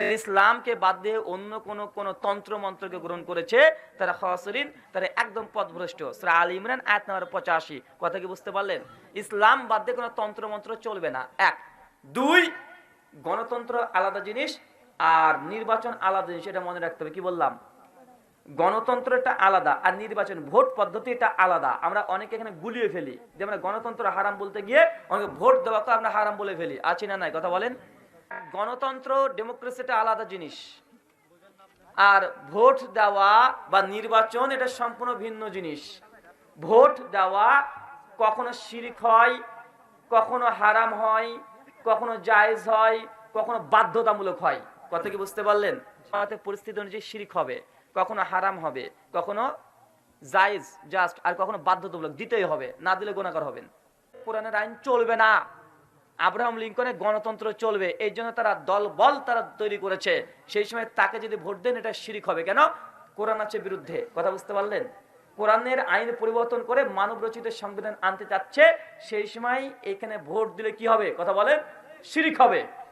ইসলামকে বাদ দিয়ে অন্য কোন কোন তন্ত্র মন্ত্রকে গ্রহণ করেছে, তারা খাসরিন তারা একদম পথভ্রষ্ট। সূরা আল ইমরান, আয়াত নম্বর পঁচাশি। কথা কি বুঝতে পারলেন? ইসলাম বাদ দিয়ে কোনো তন্ত্র মন্ত্র চলবে না। এক। দুই, গণতন্ত্র আলাদা জিনিস, আর নির্বাচন আলাদা জিনিস, এটা মনে রাখতে হবে। কি বললাম? গণতন্ত্রটা আলাদা, আর নির্বাচন ভোট পদ্ধতি এটা আলাদা। আমরা অনেকে এখানে গুলিয়ে ফেলি। যে আমরা গণতন্ত্র হারাম বলতে গিয়ে, অনেকে ভোট দেওয়াকে আমরা হারাম বলে ফেলি। আছি না নাই? কথা বলেন? গণতন্ত্র ডেমোক্রেসিটা আলাদা জিনিস। আর ভোট দেওয়া বা নির্বাচন এটা সম্পূর্ণ ভিন্ন জিনিস। ভোট দেওয়া কখনো শিরিক হয়, কখনো হারাম হয়, কখনো জায়েজ হয়, কখনো বাধ্যতামূলক হয়। কথা কি বুঝতে পারলেন? পরিস্থিতি অনুযায়ী শিরিক হবে, কখনো হারাম হবে, কখনো জায়েজ জাস্ট আর কখনো বাধ্যতামূলক দিতেই হবে, না দিলে গোনাকার হবেন। কোরআনের আইন চলবে না। আব্রাহাম লিঙ্কনের গণতন্ত্র চলবে এই জন্য তারা দল বল তারা তৈরি করেছে। সেই সময় তাকে যদি ভোট দেন, এটা শিরিক হবে। কেন? কোরআন আছে বিরুদ্ধে। কথা বুঝতে পারলেন? কোরআনের আইন পরিবর্তন করে মানব রচিত সংবিধান আনতে চাচ্ছে, সেই সময় এখানে ভোট দিলে কি হবে? কথা বলেন, শিরিক হবে।